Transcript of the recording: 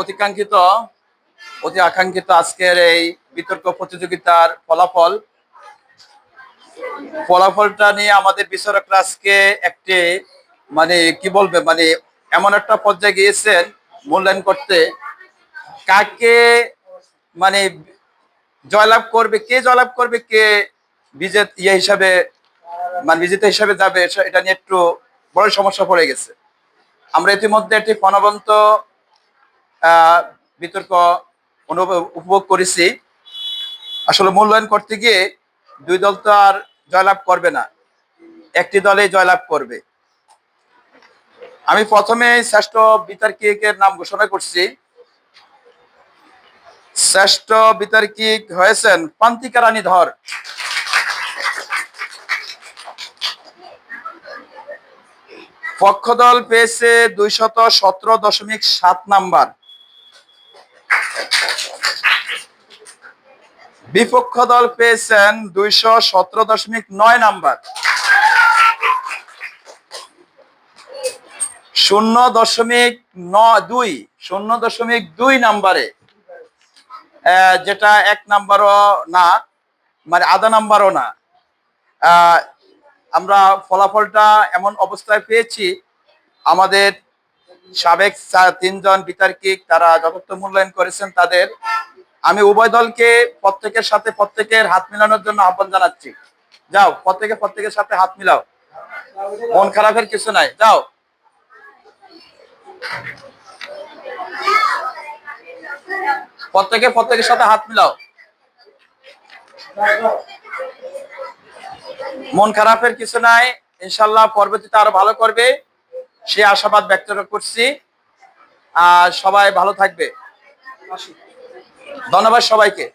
অতিকাঙ্ক্ষিত অতি আকাঙ্ক্ষিত আজকের এই বিতর্ক প্রতিযোগিতার ফলাফল। ফলাফলটা নিয়ে আমাদের বিচারকরা আজকে একটি মানে কি বলবে মানে এমন একটা পর্যায়ে গিয়েছেন মূল্যায়ন করতে। কাকে মানে জয়লাভ করবে, কে জয়লাভ করবে, কে বিজেত ইয়ে হিসাবে মানে বিজেতা হিসাবে যাবে এটা- নিয়ে একটু বড় সমস্যা পড়ে গেছে। আমরা ইতিমধ্যে একটি ফনবন্ত আহ, বিতর্ক উপভোগ করেছি। আসলে মূল্যায়ন করতে গিয়ে দুই দল তো আর জয়লাভ করবে না। একটি দলে জয়লাভ করবে। আমি প্রথমে শ্রেষ্ঠ বিতার্কিকের নাম ঘোষণা করছি। শ্রেষ্ঠ বিতার্কিক হয়েছেন পান্তিকা রানী ধর। পক্ষদল পেয়েছে দুইশত সতেরো দশমিক সাত নাম্বার। বিপক্ষ দল পেয়েছেন দুইশো সতেরো দশমিক নয় নাম্বার। শূন্য দশমিক নয় দুই, শূন্য দশমিক দুই নাম্বারে যেটা এক নাম্বারও না মানে আধা নাম্বারও না। আমরা ফলাফলটা এমন অবস্থায় পেয়েছি, আমাদের সাবেক তিনজন বিতার্কিক তারা যথার্থ মূল্যায়ন করেছেন তাদের। আমি উভয় দলকে প্রত্যেকের সাথে প্রত্যেকের হাত মিলানোর জন্য আহ্বান জানাচ্ছি। যাও, প্রত্যেকে প্রত্যেকের সাথে হাত মিলাও। মন খারাপের কিছু নাই, যাও। প্রত্যেকে প্রত্যেকের সাথে হাত মিলাও। মন খারাপের কিছু নাই। ইনশাল্লাহ পরবর্তীতে আরও ভালো করবে। সে আশাবাদ ব্যক্ত করছি। আর সবাই ভালো থাকবে। ধন্যবাদ সবাইকে।